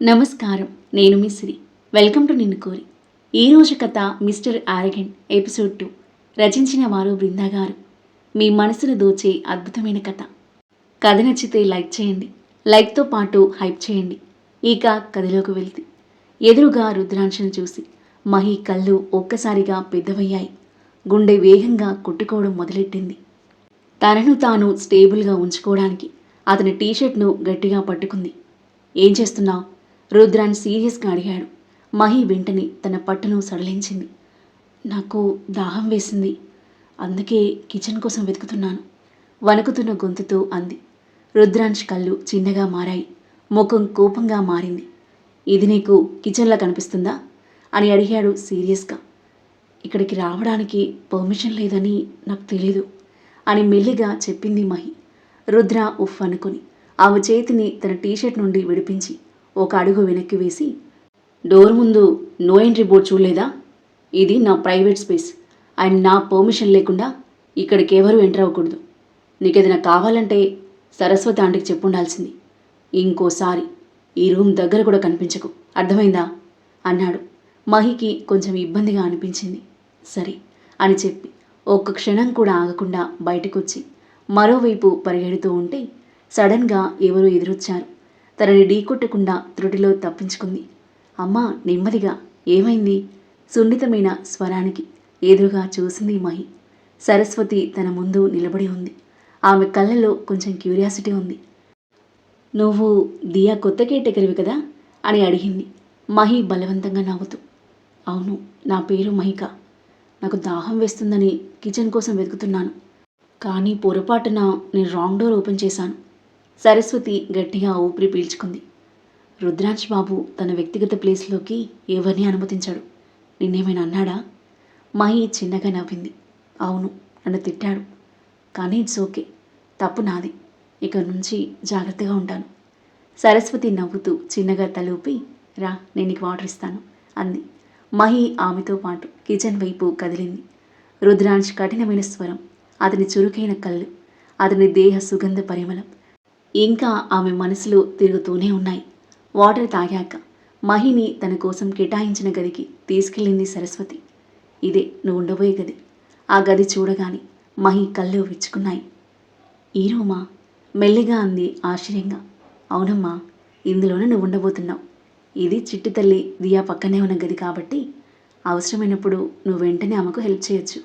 నమస్కారం నేను మీ సిరి. Welcome to నిన్ను కోరి. ఈరోజు కథ మిస్టర్ ఆరగెంట్ ఎపిసోడ్ టూ. రచించిన వారు బృందా గారు. మీ మనసును దోచే అద్భుతమైన కథ. కథ నచ్చితే లైక్ చేయండి. లైక్తో పాటు హైప్ చేయండి. ఇక కథలోకి వెళ్తే. ఎదురుగా రుద్రాంశను చూసి మహి కళ్ళు ఒక్కసారిగా పెద్దవయ్యాయి. గుండె వేగంగా కొట్టుకోవడం మొదలెట్టింది. తనను తాను స్టేబుల్గా ఉంచుకోవడానికి అతని టీషర్ట్ను గట్టిగా పట్టుకుంది. ఏం చేస్తున్నావు? రుద్రాన్ సీరియస్గా అడిగాడు. మహి వెంటనే తన పట్టును సడలించింది. నాకు దాహం వేసింది. అందుకే కిచెన్ కోసం వెతుకుతున్నాను. వణుకుతున్న గొంతుతో అంది. రుద్రాంశ్ కళ్ళు చిన్నగా మారాయి. ముఖం కోపంగా మారింది. ఇది నీకు కిచెన్లా కనిపిస్తుందా? అని అడిగాడు సీరియస్గా. ఇక్కడికి రావడానికి పర్మిషన్ లేదని నాకు తెలీదు అని మెల్లిగా చెప్పింది మహి. రుద్ర ఉఫ్ అనుకుని ఆమె చేతిని తన టీషర్ట్ నుండి విడిపించి ఒక అడుగు వెనక్కి వేసి డోర్ ముందు నో ఎంట్రీ బోర్డ్ చూడలేదా? ఇది నా ప్రైవేట్ స్పేస్. అండ్ నా పర్మిషన్ లేకుండా ఇక్కడికి ఎవరు ఎంటర్ అవ్వకూడదు. నీకు ఏదైనా కావాలంటే సరస్వతి ఆంటీకి చెప్పుండాల్సింది ఇంకోసారి ఈ రూమ్ దగ్గర కూడా కనిపించకు. అర్థమైందా? అన్నాడు. మహికి కొంచెం ఇబ్బందిగా అనిపించింది. సరే అని చెప్పి ఒక్క క్షణం కూడా ఆగకుండా బయటకొచ్చి మరోవైపు పరిగెడుతూ ఉంటే సడన్గా ఎవరో ఎదురొచ్చారు. తనని ఢీకొట్టకుండా త్రుటిలో తప్పించుకుంది. అమ్మ నెమ్మదిగా ఏమైంది? సున్నితమైన స్వరానికి ఎదురుగా చూసింది మహి. సరస్వతి తన ముందు నిలబడి ఉంది. ఆమె కళ్ళలో కొంచెం క్యూరియాసిటీ ఉంది. నువ్వు దియా కొత్త కేటగిరివి కదా? అని అడిగింది. మహి బలవంతంగా నవ్వుతూ. అవును నా పేరు మహిక. నాకు దాహం వేస్తుందని కిచెన్ కోసం వెతుకుతున్నాను. కానీ పొరపాటున నేను రాంగ్ డోర్ ఓపెన్ చేశాను. సరస్వతి గట్టిగా ఊపిరి పీల్చుకుంది. రుద్రాక్ష బాబు తన వ్యక్తిగత ప్లేస్లోకి ఎవరిని అనుమతించాడు? నిన్నేమైనా అన్నాడా? మహి చిన్నగా నవ్వింది. అవును నన్ను తిట్టాడు. కానీ ఇట్స్ ఓకే. తప్పు నాది. ఇక నుంచి జాగ్రత్తగా ఉంటాను. సరస్వతి నవ్వుతూ చిన్నగా తలూపి రా నేను నీకు వాటర్ ఇస్తాను అంది. మహి ఆమెతో పాటు కిచెన్ వైపు కదిలింది. రుద్రాంశ్ కఠినమైన స్వరం అతని చురుకైన కళ్ళు అతని దేహ సుగంధ పరిమళం ఇంకా ఆమె మనసులో తిరుగుతూనే ఉన్నాయి. వాటర్ తాగాక మహిని తన కోసం కేటాయించిన గదికి తీసుకెళ్ళింది సరస్వతి. ఇదే నువ్వు ఉండబోయే గది. ఆ గది చూడగానే మహి కళ్ళు విచ్చుకున్నాయి. ఈ రూమా మెల్లిగా అంది ఆశ్చర్యంగా. అవునమ్మా ఇందులోనే నువ్వు ఉండబోతున్నావు ఇది చిట్టు తల్లి దియా పక్కనే ఉన్న గది కాబట్టి అవసరమైనప్పుడు నువ్వు వెంటనే ఆమెకు హెల్ప్ చేయొచ్చు.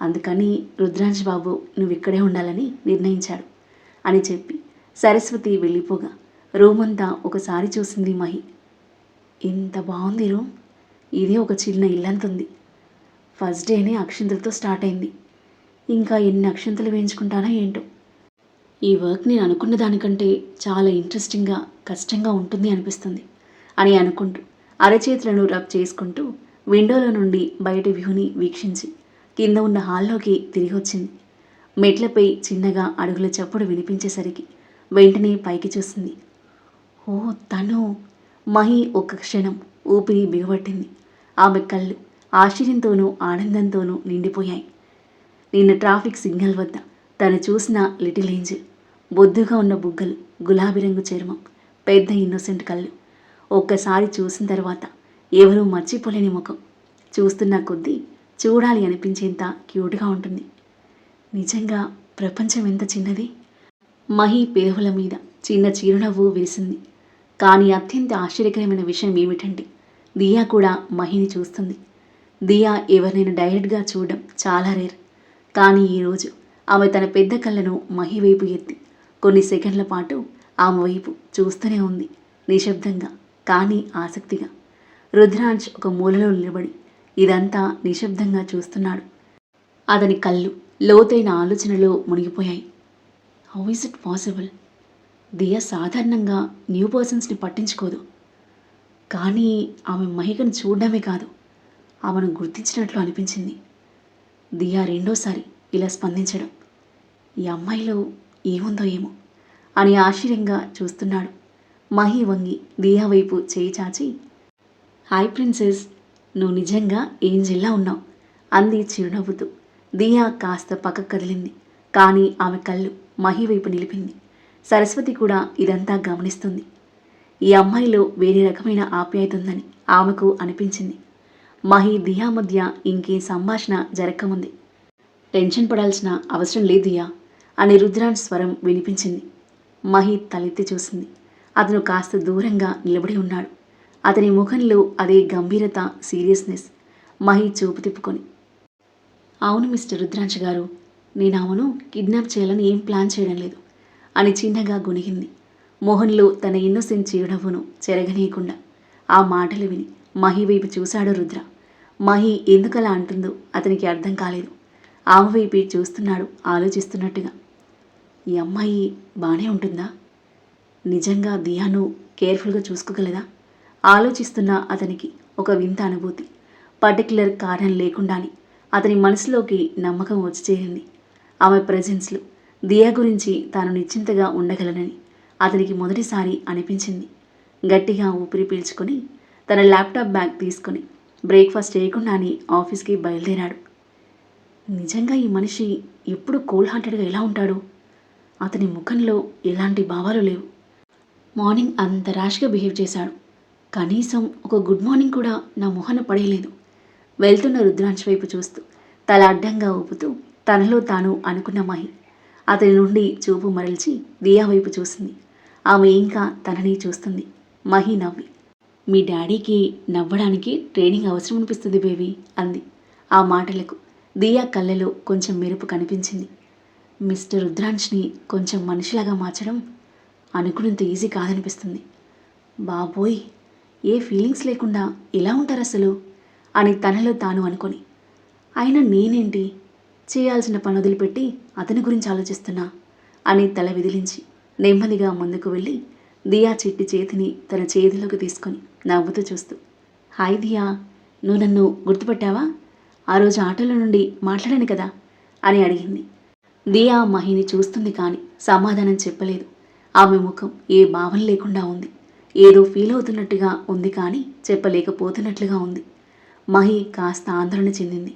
అందుకని రుద్రాంశ్ బాబు నువ్వు ఇక్కడే ఉండాలని నిర్ణయించాడు అని చెప్పి సరస్వతి వెళ్ళిపోగా. రూమ్ అంతా ఒకసారి చూసింది మహి. ఇంత బాగుంది రూమ్. ఇదే ఒక చిన్న ఇల్లంతుంది. ఫస్ట్ డేనే అక్షంతలతో స్టార్ట్ అయింది. ఇంకా ఎన్ని అక్షంతలు వేయించుకుంటానో ఏంటో. ఈ వర్క్ నేను అనుకున్న దానికంటే చాలా ఇంట్రెస్టింగ్గా కష్టంగా ఉంటుంది అనిపిస్తుంది అని అనుకుంటూ అరచేతులను రబ్ చేసుకుంటూ విండోలో నుండి బయట వ్యూని వీక్షించి కింద ఉన్న హాల్లోకి తిరిగి వచ్చింది. మెట్లపై చిన్నగా అడుగుల చప్పుడు వినిపించేసరికి వెంటనే పైకి చూసింది. ఓ తను. మహి ఒక క్షణం ఊపిరి బిగబట్టింది. ఆమె కళ్ళు ఆశ్చర్యంతోనూ ఆనందంతోనూ నిండిపోయాయి. నిన్న ట్రాఫిక్ సిగ్నల్ వద్ద తను చూసిన లిటిల్ ఏంజిల్ బొద్దుగా ఉన్న బుగ్గలు గులాబీ రంగు చర్మం పెద్ద ఇన్నోసెంట్ కళ్ళు ఒక్కసారి చూసిన తర్వాత ఎవరూ మర్చిపోలేని ముఖం. చూస్తున్న కొద్దీ చూడాలి అనిపించేంత క్యూట్గా ఉంటుంది. నిజంగా ప్రపంచం ఎంత చిన్నది? మహి పేహుల మీద చిన్న చిరునవ్వు విరిసింది కానీ అత్యంత ఆశ్చర్యకరమైన విషయం ఏమిటంటే దియా కూడా మహిని చూస్తుంది. దియా ఎవరినైనా డైరెక్ట్గా చూడడం చాలా రేర్. కానీ ఈరోజు ఆమె తన పెద్ద కళ్ళను మహి వైపు ఎత్తి కొన్ని సెకండ్ల పాటు ఆమె వైపు చూస్తూనే ఉంది నిశ్శబ్దంగా కానీ ఆసక్తిగా. రుద్రాంజ్ ఒక మూలలో నిలబడి ఇదంతా నిశ్శబ్దంగా చూస్తున్నాడు. అతని కళ్ళు లోతైన ఆలోచనలో మునిగిపోయాయి. How is it possible Diya సాధారణంగా న్యూ పర్సన్స్ని పట్టించుకోదు. కానీ ఆమె మహికను చూడడమే కాదు. ఆమెను గుర్తించినట్లు అనిపించింది. దియా రెండోసారి ఇలా స్పందించడం. ఈ అమ్మాయిలో ఏముందో ఏమో అని ఆశ్చర్యంగా చూస్తున్నాడు. మహి వంగి దియా వైపు చేయి చాచి హాయ్ ప్రిన్సెస్ నువ్వు నిజంగా ఏంజిల్లా ఉన్నావు? అంది చిరునవ్వుతూ. దియా కాస్త పక్కకు కదిలింది. కానీ ఆమె కళ్ళు మహి వైపు నిలిపింది. సరస్వతి కూడా ఇదంతా గమనిస్తుంది. ఈ అమ్మాయిలో వేరే రకమైన ఆప్యాయత ఉందని ఆమెకు అనిపించింది. మహి దియా మధ్య ఇంకే సంభాషణ జరగకముంది. టెన్షన్ పడాల్సిన అవసరం లేదుయా అని రుద్రాన్ స్వరం వినిపించింది. మహి తలెత్తి చూసింది. అతను కాస్త దూరంగా నిలబడి ఉన్నాడు. అతని ముఖంలో అదే గంభీరత సీరియస్నెస్ మహి చూపు తిప్పుకొని. అవును మిస్టర్ రుద్రాంశ గారు నేను ఆమెను కిడ్నాప్ చేయాలని ఏం ప్లాన్ చేయడం లేదు. అని చిన్నగా గునిగింది. మోహన్లో తన ఇన్నోసెంట్ చీడవును చెరగనీయకుండా. ఆ మాటలు విని మహి వైపు చూశాడు రుద్ర. మహి ఎందుకలా అంటుందో అతనికి అర్థం కాలేదు. ఆమె వైపు చూస్తున్నాడు ఆలోచిస్తున్నట్టుగా. ఈ అమ్మాయి బాగానే ఉంటుందా? నిజంగా దియాను కేర్ఫుల్గా చూసుకోగలదా? ఆలోచిస్తున్న అతనికి ఒక వింత అనుభూతి. పర్టికులర్ కారణం లేకుండానే అతని మనసులోకి నమ్మకం వచ్చి చేరింది. ఆమె ప్రజెన్స్లు. దియా గురించి తాను నిశ్చింతగా ఉండగలనని అతనికి మొదటిసారి అనిపించింది. గట్టిగా ఊపిరి పీల్చుకొని తన ల్యాప్టాప్ బ్యాగ్ తీసుకొని బ్రేక్ఫాస్ట్ చేయకుండానే ఆఫీస్కి బయలుదేరాడు. నిజంగా ఈ మనిషి ఎప్పుడు కోల్ హార్టెడ్గా ఎలా ఉంటాడు? అతని ముఖంలో ఎలాంటి భావాలు లేవు. మార్నింగ్ అంత ర్యాష్గా బిహేవ్ చేశాడు. కనీసం ఒక గుడ్ మార్నింగ్ కూడా నా మొహన పడేయలేదు. వెళ్తున్న రుద్రాంశ్ వైపు చూస్తూ తల అడ్డంగా ఊపుతూ తనలో తాను అనుకున్న మహి. అతని నుండి చూపు మరల్చి దియా వైపు చూసింది. ఆమె ఇంకా తనని చూస్తుంది. మహి నవ్వి. మీ డాడీకి నవ్వడానికి ట్రైనింగ్ అవసరం అనిపిస్తుంది బేబీ అంది. ఆ మాటలకు దియా కళ్ళలో కొంచెం మెరుపు కనిపించింది. మిస్టర్ రుద్రాంష్ని కొంచెం మనిషిలాగా మార్చడం అనుకున్నంత ఈజీ కాదనిపిస్తుంది. బాబోయ్ ఏ ఫీలింగ్స్ లేకుండా ఎలా ఉంటారు అసలు? అని తనలో తాను అనుకొని. అయినా నేనేంటి? చేయాల్సిన పని వదిలిపెట్టి అతని గురించి ఆలోచిస్తున్నా అని తల విదిలించి నెమ్మదిగా ముందుకు వెళ్ళి దియా చిట్టి చేతిని తన చేతిలోకి తీసుకొని నవ్వుతూ చూస్తూ హాయ్ దియా నువ్వు నన్ను గుర్తుపట్టావా? ఆ రోజు ఆటోలో నుండి మాట్లాడాను కదా? అని అడిగింది. దియా మహిని చూస్తుంది కానీ సమాధానం చెప్పలేదు. ఆమె ముఖం ఏ భావం లేకుండా ఉంది. ఏదో ఫీల్ అవుతున్నట్టుగా ఉంది కానీ చెప్పలేకపోతున్నట్లుగా ఉంది. మహి కాస్త ఆందోళన చెందింది.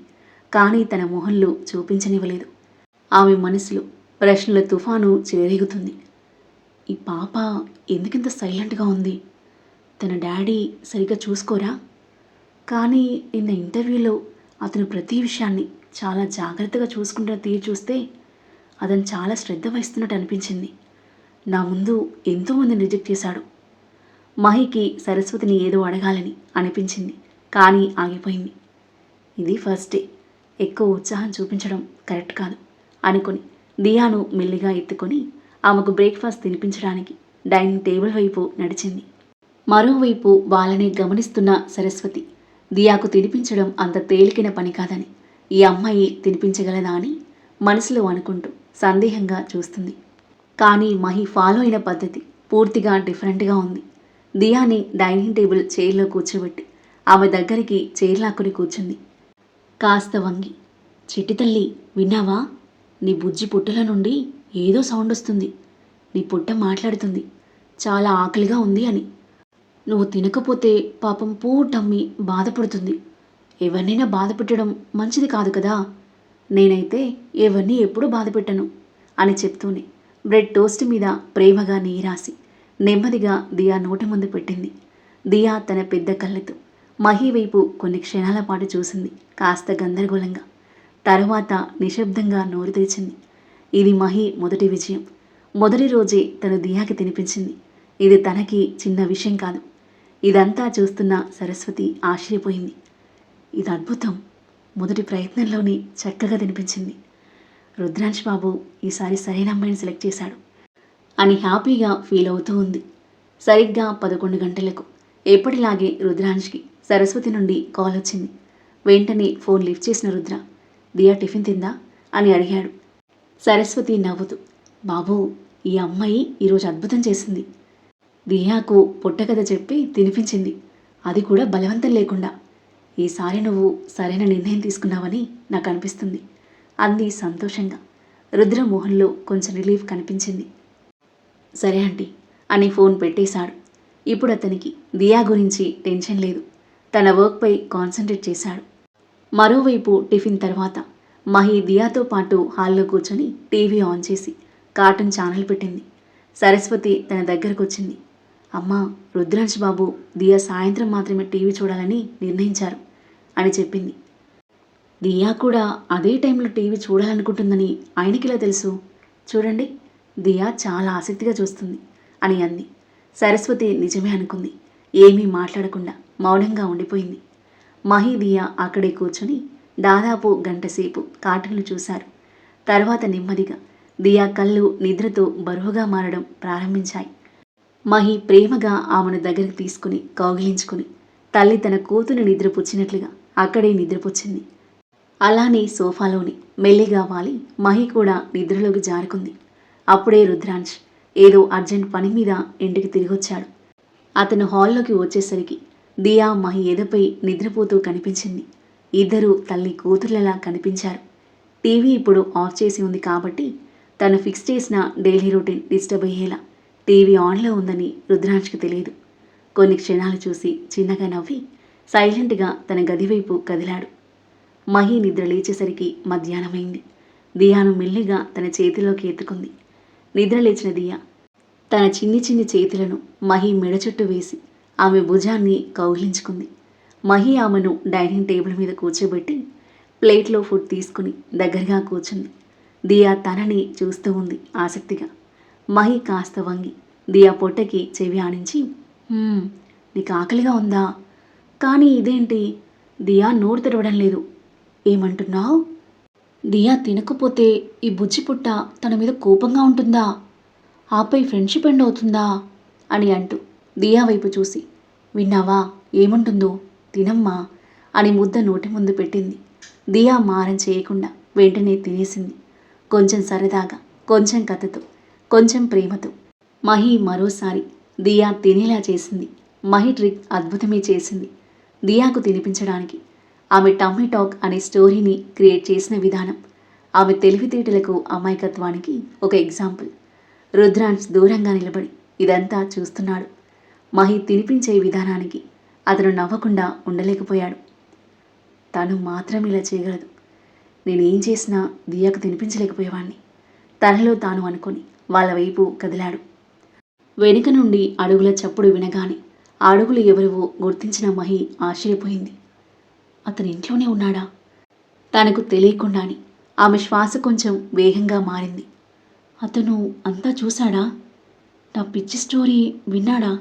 కానీ తన మొహంలో చూపించనివ్వలేదు. ఆమె మనసులో ప్రశ్నల తుఫాను చెలరేగుతుంది. ఈ పాప ఎందుకింత సైలెంట్గా ఉంది? తన డాడీ సరిగ్గా చూసుకోరా? కానీ నిన్న ఇంటర్వ్యూలో అతను ప్రతి విషయాన్ని చాలా జాగ్రత్తగా చూసుకుంటున్న తీరు చూస్తే అతను చాలా శ్రద్ధ వహిస్తున్నట్టు అనిపించింది. నా ముందు ఎంతోమందిని రిజెక్ట్ చేశాడు. మహికి సరస్వతిని ఏదో అడగాలని అనిపించింది. కానీ ఆగిపోయింది. ఇది ఫస్ట్ డే. ఎక్కువ ఉత్సాహం చూపించడం కరెక్ట్ కాదు అనుకుని దియాను మెల్లిగా ఎత్తుకొని ఆమెకు బ్రేక్ఫాస్ట్ తినిపించడానికి డైనింగ్ టేబుల్ వైపు నడిచింది. మరోవైపు వాళ్ళని గమనిస్తున్న సరస్వతి దియాకు తినిపించడం అంత తేలికైన పని కాదని ఈ అమ్మాయి తినిపించగలదా అని మనసులో అనుకుంటూ సందేహంగా చూస్తుంది. కానీ మహి ఫాలో అయిన పద్ధతి పూర్తిగా డిఫరెంట్గా ఉంది. దియాని డైనింగ్ టేబుల్ చైర్లో కూర్చోబెట్టి ఆమె దగ్గరికి చైర్లాక్కుని కూర్చుంది. కాస్త వంగి. చిట్టి తల్లి విన్నావా? నీ బుజ్జి పుట్టల నుండి ఏదో సౌండ్ వస్తుంది. నీ పుట్ట మాట్లాడుతుంది. చాలా ఆకలిగా ఉంది అని. నువ్వు తినకపోతే పాపం పూటమ్మి బాధపడుతుంది. ఎవరినైనా బాధ పెట్టడం మంచిది కాదు కదా. నేనైతే ఎవరిని ఎప్పుడూ బాధ పెట్టను అని చెప్తూనే బ్రెడ్ టోస్ట్ మీద ప్రేమగా నెయ్యి రాసి నెమ్మదిగా దియా నోటి ముందు పెట్టింది. దియా తన పెద్ద కళ్ళతో మహి వైపు కొన్ని క్షణాల పాటు చూసింది కాస్త గందరగోళంగా. తరువాత నిశ్శబ్దంగా నోరు తెరిచింది. ఇది మహి మొదటి విజయం. మొదటి రోజే తను దియాకి తినిపించింది. ఇది తనకి చిన్న విషయం కాదు. ఇదంతా చూస్తున్న సరస్వతి ఆశ్చర్యపోయింది. ఇది అద్భుతం. మొదటి ప్రయత్నంలోనే చక్కగా తినిపించింది. రుద్రాంశ్ బాబు ఈసారి సరైన అమ్మాయిని సెలెక్ట్ చేశాడు అని హ్యాపీగా ఫీల్ అవుతూ ఉంది. సరిగ్గా పదకొండు గంటలకు. ఎప్పటిలాగే రుద్రాంష్కి సరస్వతి నుండి కాల్ వచ్చింది. వెంటనే ఫోన్ లిఫ్ట్ చేసిన రుద్ర దియా టిఫిన్ తిందా? అని అడిగాడు. సరస్వతి నవ్వుతూ బాబు ఈ అమ్మాయి ఈరోజు అద్భుతం చేసింది. దియాకు పుట్టకథ చెప్పి తినిపించింది. అది కూడా బలవంతం లేకుండా. ఈసారి నువ్వు సరైన నిర్ణయం తీసుకున్నావని నాకు అనిపిస్తుంది అంది సంతోషంగా. రుద్రమోహన్లో కొంచెం రిలీఫ్ కనిపించింది. సరే ఆంటీ అని ఫోన్ పెట్టేశాడు. ఇప్పుడు అతనికి దియా గురించి టెన్షన్ లేదు. తన వర్క్పై కాన్సన్ట్రేట్ చేశాడు. మరోవైపు టిఫిన్ తర్వాత మహి దియాతో పాటు హాల్లో కూర్చొని టీవీ ఆన్ చేసి కార్టూన్ ఛానల్ పెట్టింది. సరస్వతి తన దగ్గరకు వచ్చింది. అమ్మా రుద్రాంశ్ బాబు దియా సాయంత్రం మాత్రమే టీవీ చూడాలని నిర్ణయించారు అని చెప్పింది. దియా కూడా అదే టైంలో టీవీ చూడాలనుకుంటుందని ఆయనకిలా తెలుసు? చూడండి దియా చాలా ఆసక్తిగా చూస్తుంది అని అంది. సరస్వతి నిజమే అనుకుంది. ఏమీ మాట్లాడకుండా. మౌనంగా ఉండిపోయింది. మహీదియా అక్కడే కూర్చొని దాదాపు గంటసేపు కార్టూన్లు చూశారు. తర్వాత నెమ్మదిగా దియా కళ్ళు నిద్రతో బరువుగా మారడం ప్రారంభించాయి. మహి ప్రేమగా ఆమెను దగ్గరికి తీసుకుని కౌగిలించుకుని తల్లి తన కూతుని నిద్రపుచ్చినట్లుగా అక్కడే నిద్రపుచ్చింది. అలానే సోఫాలోని మెల్లిగా వాలి మహి కూడా నిద్రలోకి జారుకుంది. అప్పుడే రుద్రాంశ్ ఏదో అర్జెంట్ పని మీద ఇంటికి తిరిగొచ్చాడు. అతను హాల్లోకి వచ్చేసరికి దియా మహి ఎదపై నిద్రపోతూ కనిపించింది. ఇద్దరూ తల్లి కూతుర్లలా కనిపించారు. టీవీ ఇప్పుడు ఆఫ్ చేసి ఉంది కాబట్టి తను ఫిక్స్ చేసిన డైలీ రొటీన్ డిస్టర్బ్ అయ్యేలా టీవీ ఆన్లో ఉందని రుద్రాంశ్కి తెలియదు. కొన్ని క్షణాలు చూసి చిన్నగా నవ్వి సైలెంట్గా తన గదివైపు కదిలాడు. మహి నిద్ర లేచేసరికి మధ్యాహ్నమైంది. దియాను మెల్లిగా తన చేతిలోకి ఎత్తుకుంది. నిద్ర లేచిన దియా తన చిన్ని చిన్ని చేతులను మహి మెడ చుట్టూ వేసి ఆమె భుజాన్ని కౌగిలించుకుంది. మహి ఆమెను డైనింగ్ టేబుల్ మీద కూర్చోబెట్టి ప్లేట్లో ఫుడ్ తీసుకుని దగ్గరగా కూర్చుంది. దియా తనని చూస్తూ ఉంది ఆసక్తిగా. మహి కాస్త వంగి దియా పొట్టకి చెవి ఆణించి నీకు ఆకలిగా ఉందా? కానీ ఇదేంటి? దియా నోరు తెరవడం లేదు. ఏమంటున్నావు? దియా తినకపోతే ఈ బుజ్జి పుట్ట తన మీద కోపంగా ఉంటుందా? ఆపై ఫ్రెండ్షిప్ ఎండ్ అవుతుందా? అని అంటూ దియా వైపు చూసి విన్నావా? ఏముంటుందో? తినమ్మా? అని ముద్ద నోటి ముందు పెట్టింది. దియా మారం చేయకుండా వెంటనే తినేసింది. కొంచెం సరదాగా కొంచెం కథతో కొంచెం ప్రేమతో. మహి మరోసారి దియా తినేలా చేసింది. మహి ట్రిక్ అద్భుతమే చేసింది. దియాకు తినిపించడానికి ఆమె టమ్మీ టాక్ అనే స్టోరీని క్రియేట్ చేసిన విధానం ఆమె తెలివితేటలకు అమాయకత్వానికి ఒక ఎగ్జాంపుల్. రుద్రాన్స్ దూరంగా నిలబడి ఇదంతా చూస్తున్నాడు. మహి తినిపించే విధానానికి అతను నవ్వకుండా ఉండలేకపోయాడు. తను మాత్రం ఇలా చేయగలదు. నేనేం చేసినా దియాకు తినిపించలేకపోయేవాణ్ణి. తనలో తాను అనుకొని వాళ్ళ వైపు కదిలాడు. వెనుక నుండి అడుగుల చప్పుడు వినగానే ఆ అడుగులు ఎవరివో గుర్తించిన మహి ఆశ్చర్యపోయింది. అతని ఇంట్లోనే ఉన్నాడా? తనకు తెలియకుండానే ఆమె శ్వాస కొంచెం వేగంగా మారింది. అతను అంతా చూశాడా? నా పిచ్చి స్టోరీ విన్నాడా?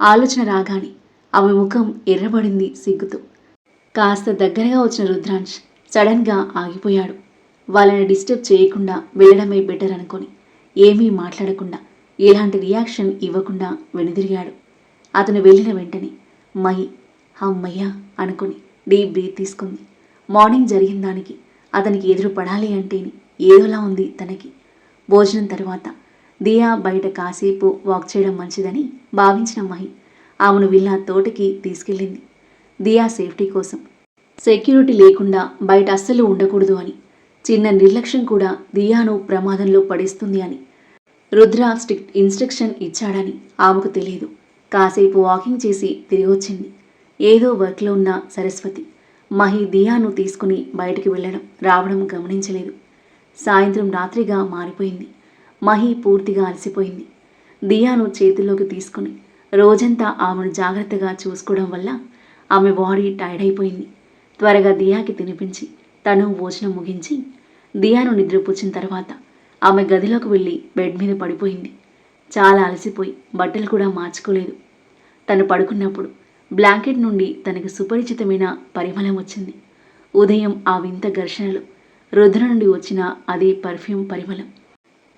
ఆలోచన రాగానే ఆమె ముఖం ఎర్రబడింది సిగ్గుతో. కాస్త దగ్గరగా వచ్చిన రుద్రాంశ్ సడన్గా ఆగిపోయాడు. వాళ్ళని డిస్టర్బ్ చేయకుండా వెళ్ళడమే బెటర్ అనుకొని ఏమీ మాట్లాడకుండా ఎలాంటి రియాక్షన్ ఇవ్వకుండా వెనుదిరిగాడు. అతను వెళ్ళిన వెంటనే మై అమ్మయ్యా అనుకుని డీప్ బ్రీత్ తీసుకుంది. మార్నింగ్ జరిగిన దానికి అతనికి ఎదురు పడాలి అంటేని ఏదోలా ఉంది తనకి. భోజనం తర్వాత దియా బయట కాసేపు వాక్ చేయడం మంచిదని భావించిన మహి. ఆమెను విల్లా తోటకి తీసుకెళ్ళింది. దియా సేఫ్టీ కోసం. సెక్యూరిటీ లేకుండా బయట అస్సలు ఉండకూడదు అని. చిన్న నిర్లక్ష్యం కూడా దియాను ప్రమాదంలో పడేస్తుంది అని. రుద్ర స్ట్రిక్ట్ ఇన్స్ట్రక్షన్ ఇచ్చాడని ఆమెకు తెలియదు. కాసేపు వాకింగ్ చేసి తిరిగి వచ్చింది. ఏదో వర్క్లో ఉన్న సరస్వతి. మహి దియాను తీసుకుని బయటికి వెళ్ళడం రావడం గమనించలేదు. సాయంత్రం రాత్రిగా మారిపోయింది. మహి పూర్తిగా అలసిపోయింది. దియాను చేతిలోకి తీసుకుని రోజంతా ఆమెను జాగ్రత్తగా చూసుకోవడం వల్ల ఆమె బాడీ టైర్డ్ అయిపోయింది. త్వరగా దియాకి తినిపించి తను భోజనం ముగించి దియాను నిద్రపుచ్చిన తర్వాత ఆమె గదిలోకి వెళ్ళి బెడ్ మీద పడిపోయింది. చాలా అలసిపోయి బట్టలు కూడా మార్చుకోలేదు. తను పడుకున్నప్పుడు బ్లాంకెట్ నుండి తనకు సుపరిచితమైన పరిమళం వచ్చింది. ఉదయం ఆ వింత ఘర్షణలు రుద్ర నుండి వచ్చిన అదే పర్ఫ్యూమ్ పరిమళం.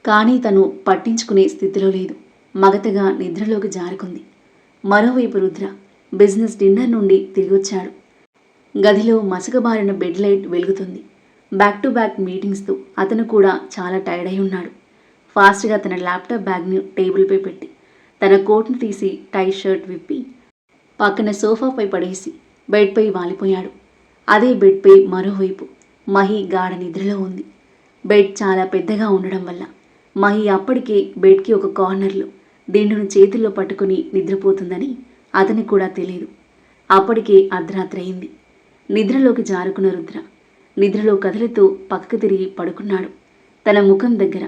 కానీ తను పట్టించుకునే స్థితిలో లేదు. మగతగా నిద్రలోకి జారుకుంది. మరోవైపు రుద్ర బిజినెస్ డిన్నర్ నుండి తిరిగొచ్చాడు. గదిలో మసకబారిన బెడ్ లైట్ వెలుగుతుంది. బ్యాక్ టు బ్యాక్ మీటింగ్స్తో అతను కూడా చాలా టైర్డ్ అయి ఉన్నాడు. ఫాస్ట్గా తన ల్యాప్టాప్ బ్యాగ్ని టేబుల్పై పెట్టి తన కోట్ను తీసి టై షర్ట్ విప్పి పక్కన సోఫాపై పడేసి బెడ్పై వాలిపోయాడు. అదే బెడ్పై మరోవైపు మహి గాఢ నిద్రలో ఉంది. బెడ్ చాలా పెద్దగా ఉండడం వల్ల మహి అప్పటికే బెడ్కి ఒక కార్నర్లో దిండును చేతుల్లో పట్టుకుని నిద్రపోతుందని అతనికి కూడా తెలియదు. అప్పటికే అర్ధరాత్రి అయింది. నిద్రలోకి జారుకున్న రుద్ర నిద్రలో కదలితో పక్కకు తిరిగి పడుకున్నాడు. తన ముఖం దగ్గర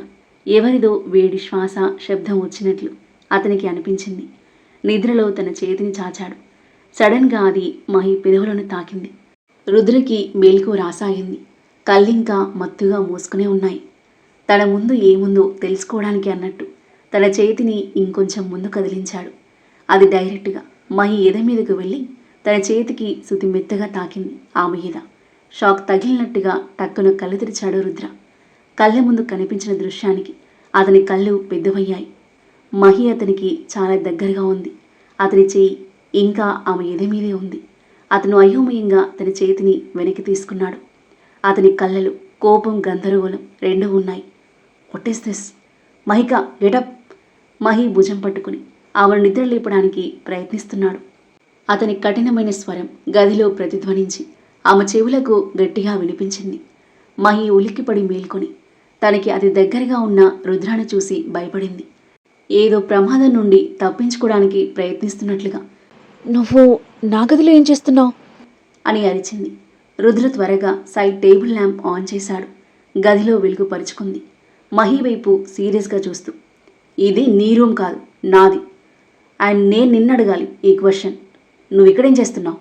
ఎవరిదో వేడి శ్వాస శబ్దం వచ్చినట్లు అతనికి అనిపించింది. నిద్రలో తన చేతిని చాచాడు. సడన్గా అది మహి పెదవులను తాకింది. రుద్రకి మేల్కు రాసాగింది. కళ్ళింకా మత్తుగా మూసుకునే ఉన్నాయి. తన ముందు ఏముందో తెలుసుకోవడానికి అన్నట్టు తన చేతిని ఇంకొంచెం ముందు కదిలించాడు. అది డైరెక్ట్గా మహి ఎద మీదకు వెళ్ళి తన చేతికి శృతి మెత్తగా తాకింది ఆమె మీద షాక్ తగిలినట్టుగా టక్కున కళ్ళు తెరిచాడు రుద్ర. కళ్ళ ముందు కనిపించిన దృశ్యానికి అతని కళ్ళు పెద్దవయ్యాయి. మహి అతనికి చాలా దగ్గరగా ఉంది. అతని చేయి ఇంకా ఆమె ఎద మీదే ఉంది. అతను అయోమయంగా తన చేతిని వెనక్కి తీసుకున్నాడు. అతని కళ్ళలు కోపం గందరగోళం రెండూ ఉన్నాయి. What is this Mahika getup Mahi భుజం పట్టుకుని ఆమెను నిద్ర లేపడానికి ప్రయత్నిస్తున్నాడు. అతని కఠినమైన స్వరం గదిలో ప్రతిధ్వనించి ఆమె చెవులకు గట్టిగా వినిపించింది. మహి ఉలిక్కిపడి మేల్కొని తనకి అతి దగ్గరగా ఉన్న రుద్రాను చూసి భయపడింది. ఏదో ప్రమాదం నుండి తప్పించుకోవడానికి ప్రయత్నిస్తున్నట్లుగా. నువ్వు నా గదిలో ఏం చేస్తున్నావు? అని అరిచింది. రుద్ర త్వరగా సైడ్ టేబుల్ ల్యాంప్ ఆన్ చేశాడు. గదిలో వెలుగు పరుచుకుంది. మహి వైపు సీరియస్గా చూస్తూ ఇది నీ రూమ్ కాదు నాది. అండ్ నేను నిన్ను అడగాలి ఈ క్వశ్చన్. నువ్వు ఇక్కడేం చేస్తున్నావు?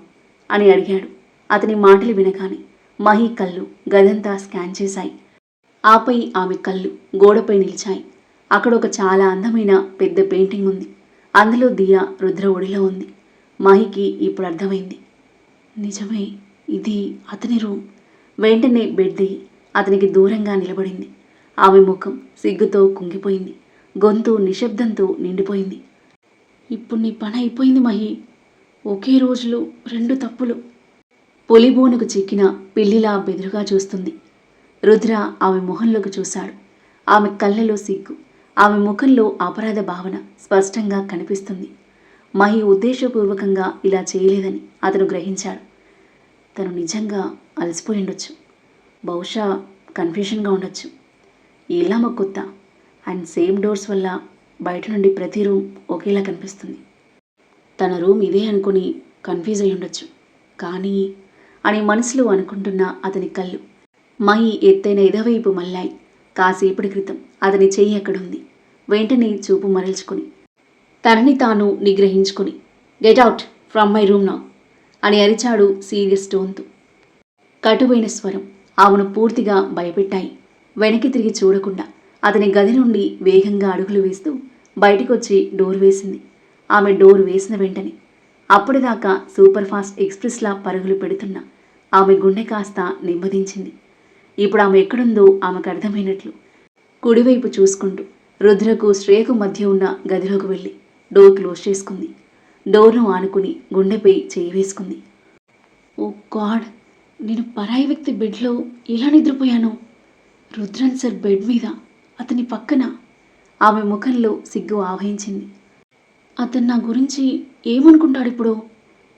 అని అడిగాడు. అతని మాటలు వినగానే మహి కళ్ళు గదంతా స్కాన్ చేశాయి. ఆపై ఆమె కళ్ళు గోడపై నిలిచాయి. అక్కడ ఒక చాలా అందమైన పెద్ద పెయింటింగ్ ఉంది. అందులో దియా రుద్ర ఒడిలో ఉంది. మహికి ఇప్పుడు అర్థమైంది. నిజమే ఇది అతని రూమ్. వెంటనే బెడ్ దిగి అతనికి దూరంగా నిలబడింది. ఆమె ముఖం సిగ్గుతో కుంగిపోయింది. గొంతు నిశ్శబ్దంతో నిండిపోయింది. ఇప్పుడు నీ పని అయిపోయింది మహి. ఒకే రోజులో రెండు తప్పులు. పులిబోనుకు చిక్కిన పిల్లిలా బెదురుగా చూస్తుంది. రుద్ర ఆమె మొహంలోకి చూశాడు. ఆమె కళ్ళలో సిగ్గు ఆమె ముఖంలో అపరాధ భావన స్పష్టంగా కనిపిస్తుంది. మహి ఉద్దేశపూర్వకంగా ఇలా చేయలేదని అతను గ్రహించాడు. తను నిజంగా అలసిపోయిండొచ్చు బహుశా కన్ఫ్యూషన్గా ఉండొచ్చు. ఇలా ఇల్లామ కొత్త అండ్ సేమ్ డోర్స్ వల్ల బయట నుండి ప్రతి రూమ్ ఒకేలా కనిపిస్తుంది. తన రూమ్ ఇదే అనుకుని కన్ఫ్యూజ్ అయి ఉండొచ్చు. కానీ అని మనసులో అనుకుంటున్న అతని కళ్ళు. మహి ఎత్తైన ఎదవైపు మళ్ళాయి. కాసేపటి క్రితం అతని చెయ్యి అక్కడుంది. వెంటనే చూపు మరల్చుకొని. తనని తాను నిగ్రహించుకొని. Get out from my room నా అని అరిచాడు సీరియస్ టోన్తో కటువైన స్వరం. ఆమెను పూర్తిగా భయపెట్టాయి. వెనక్కి తిరిగి చూడకుండా అతని గది నుండి వేగంగా అడుగులు వేస్తూ బయటికొచ్చి డోర్ వేసింది. ఆమె డోర్ వేసిన వెంటనే అప్పటిదాకా సూపర్ ఫాస్ట్ ఎక్స్ప్రెస్లా పరుగులు పెడుతున్న ఆమె గుండె కాస్త నెమ్మదించింది. ఇప్పుడు ఆమె ఎక్కడుందో ఆమెకు అర్థమైనట్లు కుడివైపు చూసుకుంటూ రుద్రకు శ్రేయకు మధ్య ఉన్న గదిలోకి వెళ్ళి డోర్ క్లోజ్ చేసుకుంది. డోర్ను ఆనుకుని గుండెపై చేయి వేసుకుంది. Oh god! నేను పరాయి వ్యక్తి బెడ్లో ఇలా నిద్రపోయాను. రుద్రన్ సార్ బెడ్ మీద అతని పక్కన ఆమె ముఖంలో సిగ్గు ఆవహించింది. అతను నా గురించి ఏమనుకుంటాడు ఇప్పుడు?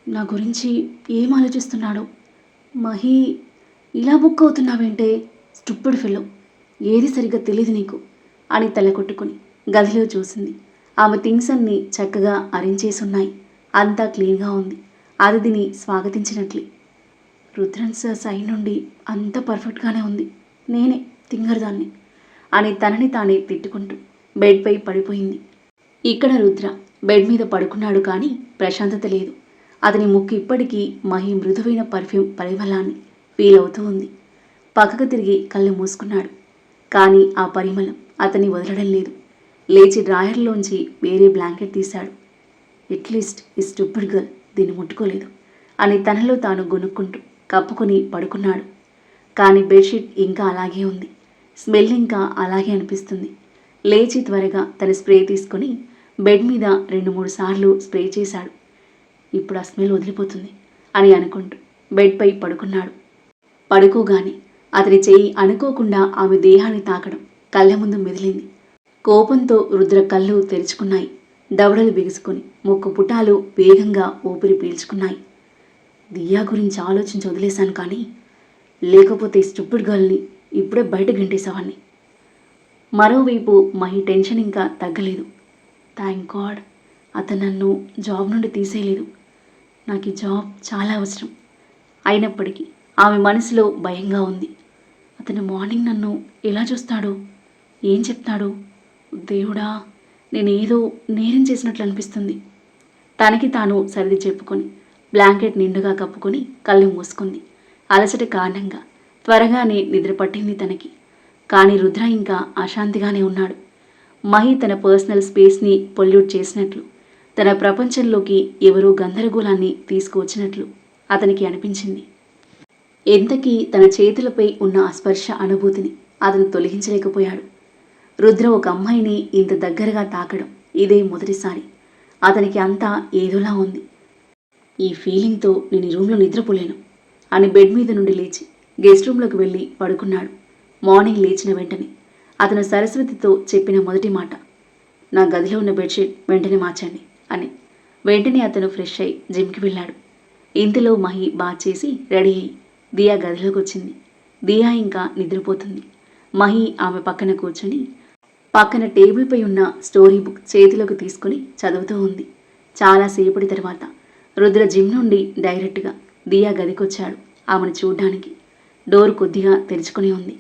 నా గురించి ఏం ఆలోచిస్తున్నాడో? మహి ఇలా బుక్ అవుతున్నావేంటే? స్టుప్పుడు ఫెలో ఏది సరిగ్గా తెలియదు నీకు అని తల కొట్టుకుని గదిలో చూసింది. ఆమె థింగ్స్ అన్నీ చక్కగా అరేంజ్ చేసి ఉన్నాయి అంతా క్లీన్గా ఉంది. అతిథిని స్వాగతించినట్లే. రుద్రన్ సార్ సైడ్ నుండి అంత పర్ఫెక్ట్గానే ఉంది. నేనే తింగరదాన్ని అని తనని తానే తిట్టుకుంటూ బెడ్పై పడిపోయింది. ఇక్కడ రుద్ర బెడ్ మీద పడుకున్నాడు కానీ ప్రశాంతత లేదు. అతని ముక్కు ఇప్పటికీ మహి మృదువైన పర్ఫ్యూమ్ పరిమళాన్ని ఫీల్ అవుతూ ఉంది. పక్కకు తిరిగి కళ్ళు మూసుకున్నాడు. కానీ ఆ పరిమళం అతన్ని వదలడం లేదు. లేచి డ్రాయర్లోంచి వేరే బ్లాంకెట్ తీశాడు. ఎట్లీస్ట్ ఈ స్టూపిడ్ గర్ల్ దీన్ని ముట్టుకోలేదు అని తనలో తాను గొనుక్కుంటూ కప్పుకొని పడుకున్నాడు. కానీ బెడ్షీట్ ఇంకా అలాగే ఉంది. స్మెల్ ఇంకా అలాగే అనిపిస్తుంది. లేచి త్వరగా తన స్ప్రే తీసుకొని బెడ్ మీద రెండు మూడు సార్లు స్ప్రే చేశాడు. ఇప్పుడు ఆ స్మెల్ వదిలిపోతుంది అని అనుకుంటూ బెడ్పై పడుకున్నాడు. పడుకోగానే అతని చేయి అనుకోకుండా ఆమె దేహాన్ని తాకడం కళ్ళ ముందు మెదిలింది. కోపంతో రుద్ర కళ్ళు తెరుచుకున్నాయి. దవడలు బిగుసుకొని ముక్కు పుటాలు వేగంగా ఊపిరి పీల్చుకున్నాయి. దియా గురించి ఆలోచించి వదిలేశాను కానీ లేకపోతే స్టూపిడ్ గర్ల్ని ఇప్పుడే బయట గంటేసేవాడిని మరోవైపు మహి టెన్షన్ ఇంకా తగ్గలేదు. థ్యాంక్ గాడ్ అతను నన్ను జాబ్ నుండి తీసేయలేదు. నాకు ఈ జాబ్ చాలా అవసరం. అయినప్పటికీ ఆమె మనసులో భయంగా ఉంది. అతను మార్నింగ్ నన్ను ఎలా చూస్తాడు ఏం చెప్తాడు దేవుడా నేను ఏదో నేరం చేసినట్లు అనిపిస్తుంది. తనకి తాను సరిది చెప్పుకొని బ్లాంకెట్ నిండుగా కప్పుకొని కళ్ళు మూసుకుంది. అలసట కారణంగా త్వరగానే నిద్ర పట్టింది తనకి. కానీ రుద్ర ఇంకా అశాంతిగానే ఉన్నాడు. మహి తన పర్సనల్ స్పేస్ని పొల్యూట్ చేసినట్లు తన ప్రపంచంలోకి ఎవరో గందరగోళాన్ని తీసుకువచ్చినట్లు అతనికి అనిపించింది. ఎంతకీ తన చేతులపై ఉన్న ఆ స్పర్శ అనుభూతిని అతను తొలగించలేకపోయాడు. రుద్ర ఒక అమ్మాయిని ఇంత దగ్గరగా తాకడం ఇదే మొదటిసారి. అతనికి అంతా ఏదోలా ఉంది. ఈ ఫీలింగ్తో నేను ఈ రూమ్లో నిద్రపోలేను అని బెడ్ మీద నుండి లేచి గెస్ట్ రూమ్లోకి వెళ్ళి పడుకున్నాడు. మార్నింగ్ లేచిన వెంటనే. అతను సరస్వతితో చెప్పిన మొదటి మాట నా గదిలో ఉన్న బెడ్షీట్ వెంటనే మార్చండి అని. వెంటనే అతను ఫ్రెష్ అయి జిమ్కి వెళ్ళాడు. ఇంతలో మహి బాత్ చేసి రెడీ అయ్యి దియా గదిలోకి వచ్చింది. దియా ఇంకా నిద్రపోతుంది. మహి ఆమె పక్కన కూర్చొని పక్కన టేబుల్పై ఉన్న స్టోరీ బుక్ చేతిలోకి తీసుకుని చదువుతూ ఉంది. చాలాసేపటి తర్వాత రుద్ర జిమ్ నుండి డైరెక్ట్గా దియా గదికొచ్చాడు ఆమెను చూడ్డానికి. డోర్ కొద్దిగా తెరుచుకుని ఉంది.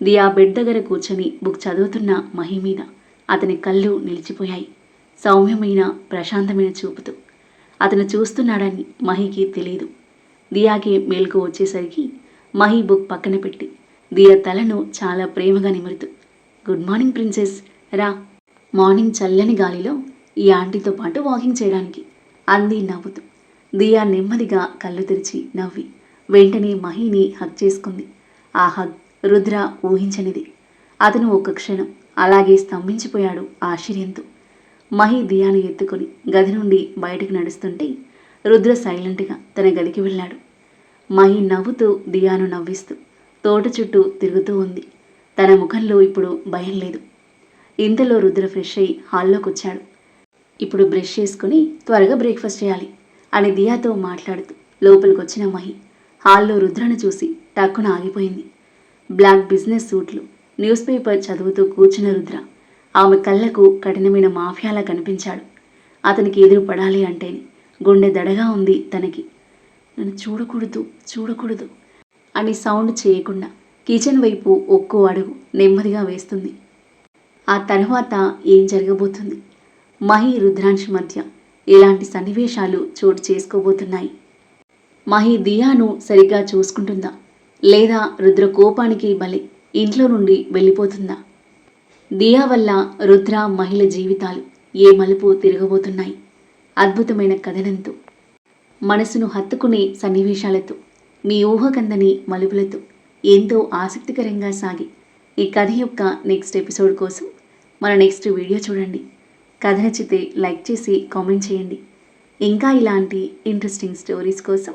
దియా బెడ్ దగ్గర కూర్చొని బుక్ చదువుతున్న మహి మీద అతని కళ్ళు నిలిచిపోయాయి. సౌమ్యమైన ప్రశాంతమైన చూపుతూ. అతను చూస్తున్నాడని మహికి తెలియదు దియాకి మేలుకు వచ్చేసరికి మహి బుక్ పక్కన పెట్టి దియా తలను చాలా ప్రేమగా నిమురుతూ గుడ్ మార్నింగ్ ప్రిన్సెస్ రా. మార్నింగ్ చల్లని గాలిలో ఈ ఆంటీతో పాటు వాకింగ్ చేయడానికి అంది నవ్వుతూ. దియా నెమ్మదిగా కళ్ళు తెరిచి నవ్వి వెంటనే మహిని హగ్ చేసుకుంది. ఆ హగ్ రుద్ర ఊహించనిది. అతను ఒక క్షణం అలాగే స్తంభించిపోయాడు ఆశ్చర్యంతో. మహి దియాను ఎత్తుకొని గది నుండి బయటకు నడుస్తుంటే రుద్ర సైలెంట్గా తన గదికి వెళ్ళాడు. మహి నవ్వుతూ దియాను నవ్విస్తూ తోట చుట్టూ తిరుగుతూ ఉంది. తన ముఖంలో ఇప్పుడు భయం లేదు. ఇంతలో రుద్ర ఫ్రెష్ అయి హాల్లోకి వచ్చాడు ఇప్పుడు బ్రష్ చేసుకుని త్వరగా బ్రేక్ఫాస్ట్ చేయాలి అని దియాతో మాట్లాడుతూ లోపలికొచ్చిన మహి హాల్లో రుద్రను చూసి టక్కున ఆగిపోయింది. బ్లాక్ బిజినెస్ సూట్లు న్యూస్ పేపర్ చదువుతూ కూర్చున్న రుద్ర. ఆమె కళ్ళకు కఠినమైన మాఫియాలా కనిపించాడు. అతనికి ఎదురు పడాలి అంటేనే గుండె దడగా ఉంది తనకి. నన్ను చూడకూడదు చూడకూడదు అని సౌండ్ చేయకుండా కిచెన్ వైపు ఒక్కో అడుగు నెమ్మదిగా వేస్తుంది. ఆ తర్వాత ఏం జరగబోతుంది? మహి రుద్రాంశ్ మధ్య ఎలాంటి సన్నివేశాలు చోటు చేసుకోబోతున్నాయి? మహి దియాను సరిగ్గా చూసుకుంటుందా? లేదా రుద్ర కోపానికి బలి ఇంట్లో నుండి వెళ్ళిపోతుందా? దియా వల్ల రుద్ర మహిళ జీవితాలు ఏ మలుపు తిరగబోతున్నాయి? అద్భుతమైన కథనంతో. మనసును హత్తుకునే సన్నివేశాలతో. మీ ఊహకందని మలుపులతో. ఎంతో ఆసక్తికరంగా సాగి ఈ కథ యొక్క నెక్స్ట్ ఎపిసోడ్ కోసం మన నెక్స్ట్ వీడియో చూడండి. కథ నచ్చితే లైక్ చేసి కామెంట్ చేయండి. ఇంకా ఇలాంటి ఇంట్రెస్టింగ్ స్టోరీస్ కోసం